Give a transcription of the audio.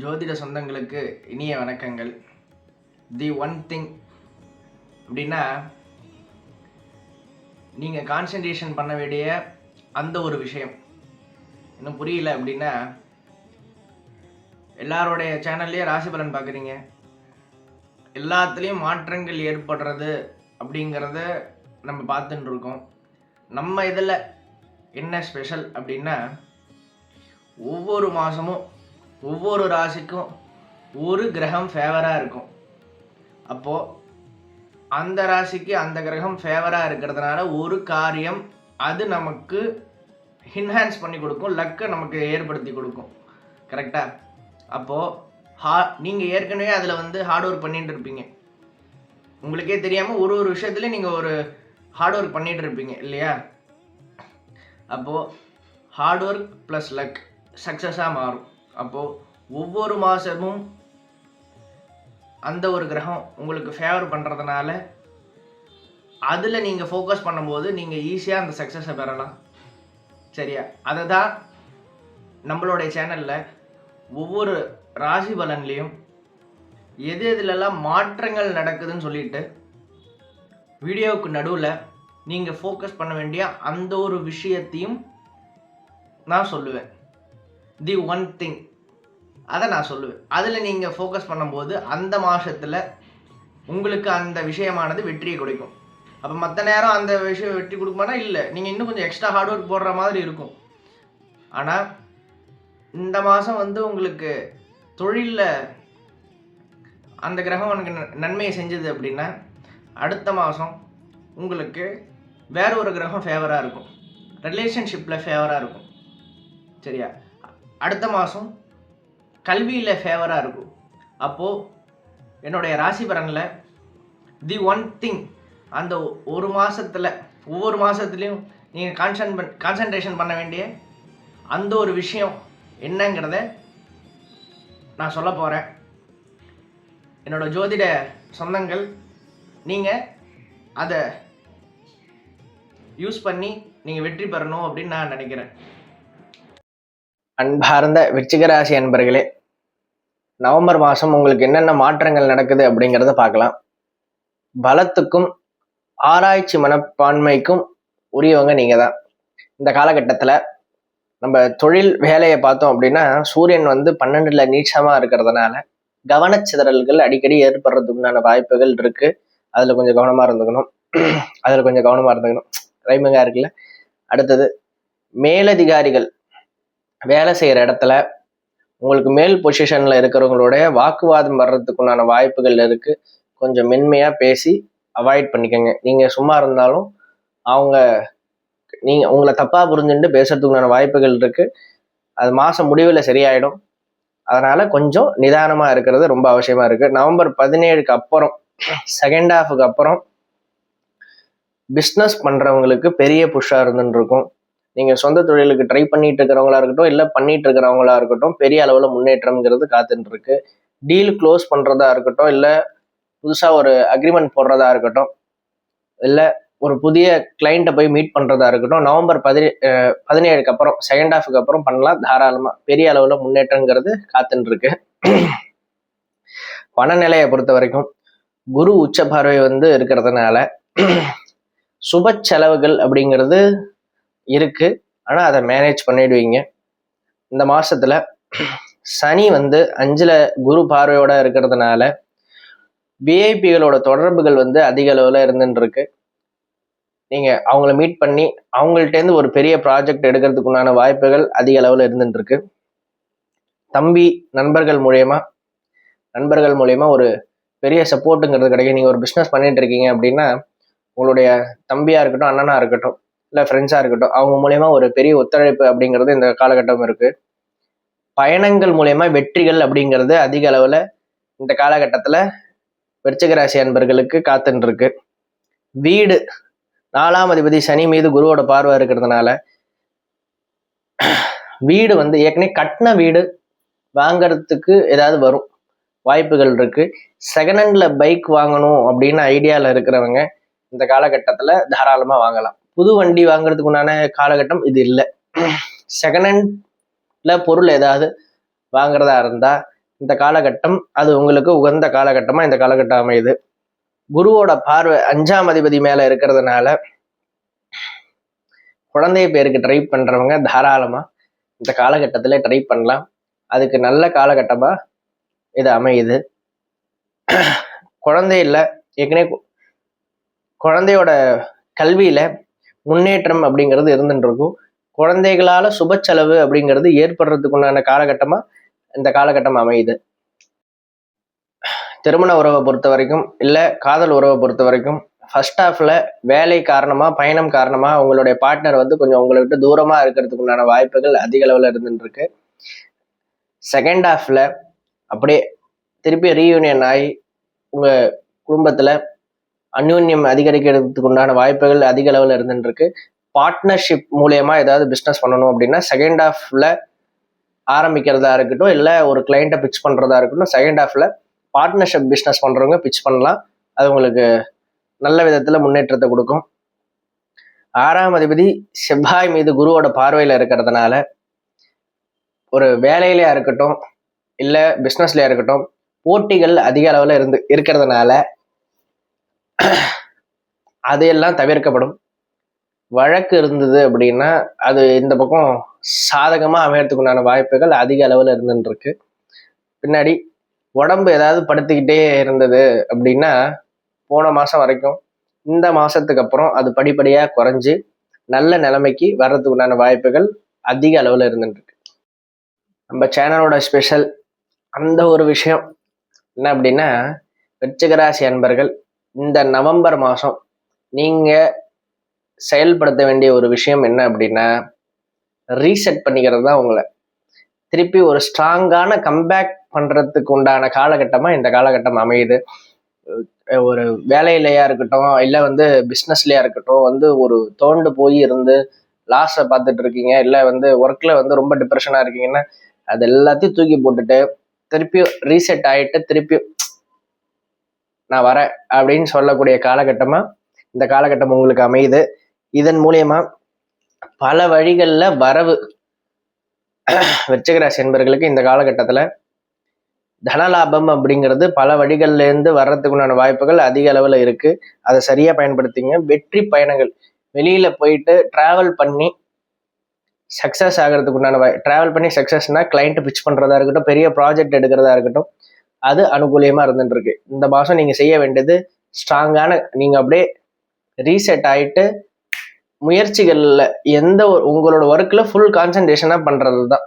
ஜோதிட சொந்தங்களுக்கு இனிய வணக்கங்கள். தி ஒன் திங் அப்படின்னா நீங்கள் கான்சன்ட்ரேஷன் பண்ண வேண்டிய அந்த ஒரு விஷயம். இன்னும் புரியல அப்படின்னா எல்லாருடைய சேனல்லையும் ராசி பலன் பார்க்குறீங்க. எல்லாத்துலேயும் மாற்றங்கள் ஏற்படுறது அப்படிங்கிறத நம்ம பார்த்துட்டு இருக்கோம். நம்ம இதில் என்ன ஸ்பெஷல் அப்படின்னா ஒவ்வொரு மாதமும் ஒவ்வொரு ராசிக்கும் ஒரு கிரகம் ஃபேவராக இருக்கும். அப்போது அந்த ராசிக்கு அந்த கிரகம் ஃபேவராக இருக்கிறதுனால ஒரு காரியம் அது நமக்கு என்ஹான்ஸ் பண்ணி கொடுக்கும் லக்கை நமக்கு ஏற்படுத்தி கொடுக்கும். கரெக்டாக அப்போது ஹா நீங்கள் ஏற்கனவே அதில் வந்து ஹார்ட் ஒர்க் பண்ணிகிட்டு இருப்பீங்க. உங்களுக்கே தெரியாமல் ஒரு ஒரு விஷயத்துலையும் நீங்கள் ஒரு ஹார்ட் ஒர்க் பண்ணிகிட்டு இருப்பீங்க இல்லையா? அப்போது ஹார்ட் ஒர்க் ப்ளஸ் லக் சக்ஸஸாக மாறும். அப்போது ஒவ்வொரு மாதமும் அந்த ஒரு கிரகம் உங்களுக்கு ஃபேவர் பண்ணுறதுனால அதில் நீங்கள் ஃபோக்கஸ் பண்ணும்போது நீங்கள் ஈஸியாக அந்த சக்ஸஸை பெறலாம். சரியா? அதை தான் நம்மளுடைய சேனலில் ஒவ்வொரு ராசி பலன்லேயும் எது எதுலெல்லாம் மாற்றங்கள் நடக்குதுன்னு சொல்லிட்டு வீடியோவுக்கு நடுவில் நீங்கள் ஃபோக்கஸ் பண்ண வேண்டிய அந்த ஒரு விஷயத்தையும் நான் சொல்லுவேன். The one thing. அதை நான் சொல்லுவேன். அதில் நீங்கள் ஃபோக்கஸ் பண்ணும்போது அந்த மாதத்தில் உங்களுக்கு அந்த விஷயமானது வெற்றியை கொடுக்கும். அப்போ மற்ற நேரம் அந்த விஷயம் வெற்றி கொடுக்குமானா? இல்லை. நீங்கள் இன்னும் கொஞ்சம் எக்ஸ்ட்ரா ஹார்ட் ஒர்க் போடுற மாதிரி இருக்கும். ஆனால் இந்த மாதம் வந்து உங்களுக்கு தொழிலில் அந்த கிரகம் உனக்கு நன்மையை செஞ்சது அப்படின்னா அடுத்த மாதம் உங்களுக்கு வேற ஒரு கிரகம் ஃபேவராக இருக்கும். ரிலேஷன்ஷிப்பில் ஃபேவராக இருக்கும். சரியா? அடுத்த மாதம் கல்வியில் ஃபேவராக இருக்கும். அப்போது என்னுடைய ராசி பலனில் தி ஒன் திங் அந்த ஒரு மாதத்தில் ஒவ்வொரு மாதத்துலேயும் நீங்கள் கான்சன் பண் கான்சன்ட்ரேஷன் பண்ண வேண்டிய அந்த ஒரு விஷயம் என்னங்கிறத நான் சொல்ல போகிறேன் என்னோட ஜோதிட சொந்தங்கள் நீங்கள் அதை யூஸ் பண்ணி நீங்கள் வெற்றி பெறணும் அப்படின்னு நான் நினைக்கிறேன். அன்பார்ந்த விச்சிகராசி அன்பர்களே நவம்பர் மாதம் உங்களுக்கு என்னென்ன மாற்றங்கள் நடக்குது அப்படிங்கிறத பார்க்கலாம். பலத்துக்கும் ஆராய்ச்சி மனப்பான்மைக்கும் உரியவங்க நீங்கள் தான் இந்த காலகட்டத்தில் நம்ம தொழில் வேலையை பார்த்தோம் அப்படின்னா சூரியன் வந்து பன்னெண்டுல நீச்சமாக இருக்கிறதுனால கவனச்சிதறல்கள் அடிக்கடி ஏற்படுறதுக்குண்டான வாய்ப்புகள் இருக்குது அதில் கொஞ்சம் கவனமாக இருந்துக்கணும். அதில் கொஞ்சம் கவனமாக இருந்துக்கணும். ரைமிங்காக இருக்குல்ல. அடுத்தது மேலதிகாரிகள் வேலை செய்கிற இடத்துல உங்களுக்கு மேல் பொசிஷனில் இருக்கிறவங்களுடைய வாக்குவாதம் வர்றதுக்குண்டான வாய்ப்புகள் இருக்குது கொஞ்சம் மென்மையாக பேசி அவாய்ட் பண்ணிக்கோங்க. நீங்கள் சும்மா இருந்தாலும் அவங்க நீங்கள் உங்களை தப்பாக புரிஞ்சுட்டு பேசுறதுக்குண்டான வாய்ப்புகள் இருக்குது அது மாதம் முடிவில் சரியாயிடும். அதனால் கொஞ்சம் நிதானமாக இருக்கிறது ரொம்ப அவசியமாக இருக்குது நவம்பர் பதினேழுக்கு அப்புறம் செகண்ட் ஹாஃபுக்கு அப்புறம் பிஸ்னஸ் பண்ணுறவங்களுக்கு பெரிய புஷ்ஷாக இருந்துன்னு இருக்கும். நீங்கள் சொந்த தொழிலுக்கு ட்ரை பண்ணிட்டு இருக்கிறவங்களா இருக்கட்டும் இல்லை பண்ணிட்டு இருக்கிறவங்களா இருக்கட்டும் பெரிய அளவில் முன்னேற்றம்ங்கிறது காத்துட்டு இருக்கு டீல் க்ளோஸ் பண்ணுறதா இருக்கட்டும் இல்லை புதுசாக ஒரு அக்ரிமெண்ட் போடுறதா இருக்கட்டும் இல்லை ஒரு புதிய கிளைண்ட்டை போய் மீட் பண்ணுறதா இருக்கட்டும் நவம்பர் பதினே பதினேழுக்கு அப்புறம் செகண்ட் ஹாஃபுக்கு அப்புறம் பண்ணலாம். தாராளமாக பெரிய அளவில் முன்னேற்றங்கிறது காத்துட்டுருக்கு பணநிலையை பொறுத்த வரைக்கும் குரு உச்ச பார்வை வந்து இருக்கிறதுனால சுப செலவுகள் அப்படிங்கிறது இருக்கு. ஆனால் அதை மேனேஜ் பண்ணிடுவீங்க. இந்த மாசத்துல சனி வந்து அஞ்சுல குரு பார்வையோட இருக்கிறதுனால விஐபிகளோட தொடர்புகள் வந்து அதிக அளவில் இருந்துருக்கு நீங்கள் அவங்கள மீட் பண்ணி அவங்கள்ட்டேருந்து ஒரு பெரிய ப்ராஜெக்ட் எடுக்கிறதுக்கு உண்டான வாய்ப்புகள் அதிக அளவில் இருந்துருக்கு தம்பி நண்பர்கள் மூலயமா நண்பர்கள் மூலயமா ஒரு பெரிய சப்போர்ட்டுங்கிறது கிடைக்கும் நீங்கள் ஒரு பிஸ்னஸ் பண்ணிட்டு இருக்கீங்க அப்படின்னா உங்களுடைய தம்பியாக இருக்கட்டும் அண்ணனாக இருக்கட்டும் இல்லை ஃப்ரெண்ட்ஸாக இருக்கட்டும் அவங்க மூலயமா ஒரு பெரிய ஒத்துழைப்பு அப்படிங்கிறது இந்த காலகட்டம் இருக்குது பயணங்கள் மூலயமா வெற்றிகள் அப்படிங்கிறது அதிக அளவில் இந்த காலகட்டத்தில் விருச்சிகராசி அன்பர்களுக்கு காத்துன்ருக்கு. வீடு நாலாம் அதிபதி சனி மீது குருவோட பார்வை இருக்கிறதுனால வீடு வந்து ஏற்கனவே கட்டின வீடு வாங்கிறதுக்கு ஏதாவது வரும் வாய்ப்புகள் இருக்கு. செகண்ட் ஹேண்டில் பைக் வாங்கணும் அப்படின்னு ஐடியாவில் இருக்கிறவங்க இந்த காலகட்டத்தில் தாராளமாக வாங்கலாம். புது வண்டி வாங்குறதுக்கு உண்டான காலகட்டம் இது இல்லை. செகண்ட் ஹேண்ட்ல பொருள் ஏதாவது வாங்குறதா இருந்தா இந்த காலகட்டம் அது உங்களுக்கு உகந்த காலகட்டமாக இந்த காலகட்டம் அமையுது. குருவோட பார்வை அஞ்சாம் அதிபதி மேலே இருக்கிறதுனால குழந்தை பேருக்கு ட்ரை பண்ணுறவங்க தாராளமாக இந்த காலகட்டத்தில் ட்ரை பண்ணலாம். அதுக்கு நல்ல காலகட்டமாக இது அமையுது. குழந்தை இல்லை ஏற்கனவே குழந்தையோட கல்வியில முன்னேற்றம் அப்படிங்கிறது இருந்துட்டு இருக்கும். சுப செலவு அப்படிங்கிறது ஏற்படுறதுக்கு உண்டான இந்த காலகட்டம் அமையுது. திருமண உறவை பொறுத்த வரைக்கும் இல்லை காதல் உறவை பொறுத்த வரைக்கும் ஃபர்ஸ்ட் ஹாஃப்ல வேலை காரணமாக பயணம் காரணமாக உங்களுடைய பார்ட்னர் வந்து கொஞ்சம் உங்களை விட்டு தூரமாக இருக்கிறதுக்கு உண்டான வாய்ப்புகள் அதிக அளவில் இருந்துருக்கு செகண்ட் ஹாஃப்ல அப்படியே திருப்பி ரீயூனியன் ஆகி உங்கள் குடும்பத்தில் அந்யூன்யம் அதிகரிக்கிறதுக்கு உண்டான வாய்ப்புகள் அதிக அளவில் இருந்துட்டு பார்ட்னர்ஷிப் மூலயமா ஏதாவது பிஸ்னஸ் பண்ணணும் அப்படின்னா செகண்ட் ஹாஃப்ல ஆரம்பிக்கிறதா இருக்கட்டும் இல்லை ஒரு கிளைண்ட்டை பிச் பண்ணுறதா இருக்கட்டும் செகண்ட் ஹாஃப்ல பார்ட்னர்ஷிப் பிஸ்னஸ் பண்ணுறவங்க பிச் பண்ணலாம். அது உங்களுக்கு நல்ல விதத்தில் முன்னேற்றத்தை கொடுக்கும். ஆறாம் அதிபதி செவ்வாய் மீது குருவோட பார்வையில் இருக்கிறதுனால ஒரு வேலையிலயா இருக்கட்டும் இல்லை பிஸ்னஸ்லையா இருக்கட்டும் போட்டிகள் அதிக அளவில் இருந்து இருக்கிறதுனால அதையெல்லாம் தவிர்க்கப்படும். வழக்கு இருந்தது அப்படின்னா அது இந்த பக்கம் சாதகமாக அமையறதுக்கு உண்டான வாய்ப்புகள் அதிக அளவில் இருந்துருக்கு பின்னாடி உடம்பு ஏதாவது படுத்திக்கிட்டே இருந்தது அப்படின்னா போன மாதம் வரைக்கும் இந்த மாதத்துக்கு அப்புறம் அது படிப்படியாக குறைஞ்சி நல்ல நிலைமைக்கு வர்றதுக்கு உண்டான வாய்ப்புகள் அதிக அளவில் இருந்துருக்கு நம்ம சேனலோட ஸ்பெஷல் அந்த ஒரு விஷயம் என்ன அப்படின்னா வெற்றிகராசி அன்பர்கள் இந்த நவம்பர் மாதம் நீங்கள் செயல்படுத்த வேண்டிய ஒரு விஷயம் என்ன அப்படின்னா ரீசெட் பண்ணிக்கிறது தான் உங்களை. திருப்பி ஒரு ஸ்ட்ராங்கான கம்பேக் பண்ணுறதுக்கு உண்டான காலகட்டமாக இந்த காலகட்டம் அமையுது. ஒரு வேலையிலையா இருக்கட்டும் இல்லை வந்து பிஸ்னஸ்லையா இருக்கட்டும் வந்து ஒரு தோண்டு போய் இருந்து லாஸை பார்த்துட்டு இருக்கீங்க இல்லை வந்து ஒர்க்கில் வந்து ரொம்ப டிப்ரெஷனாக இருக்கீங்கன்னா அது எல்லாத்தையும் தூக்கி போட்டுட்டு திருப்பி ரீசெட் ஆகிட்டு திருப்பி நான் வரேன் அப்படின்னு சொல்லக்கூடிய காலகட்டமாக இந்த காலகட்டம் உங்களுக்கு அமையுது. இதன் மூலயமா பல வழிகளில் வரவு விருச்சிகராசி என்பர்களுக்கு இந்த காலகட்டத்தில் தனலாபம் அப்படிங்கிறது பல வழிகள்லேருந்து வர்றதுக்குண்டான வாய்ப்புகள் அதிக அளவில் இருக்குது அதை சரியாக பயன்படுத்திங்க. வெற்றி பயணங்கள். வெளியில் போயிட்டு ட்ராவல் பண்ணி சக்ஸஸ் ஆகிறதுக்கு உண்டான வாய் ட்ராவல் பண்ணி சக்ஸஸ்னால் கிளைண்ட்டு பிச் பண்ணுறதா இருக்கட்டும் பெரிய ப்ராஜெக்ட் எடுக்கிறதா இருக்கட்டும் அது அனுகூலியமாக இருந்துட்டுருக்கு. இந்த மாதம் நீங்கள் செய்ய வேண்டியது ஸ்ட்ராங்கான நீங்கள் அப்படியே ரீசெட் ஆகிட்டு முயற்சிகளில் எந்த ஒரு உங்களோட ஒர்க்கில் ஃபுல் கான்சன்ட்ரேஷனாக பண்ணுறது தான்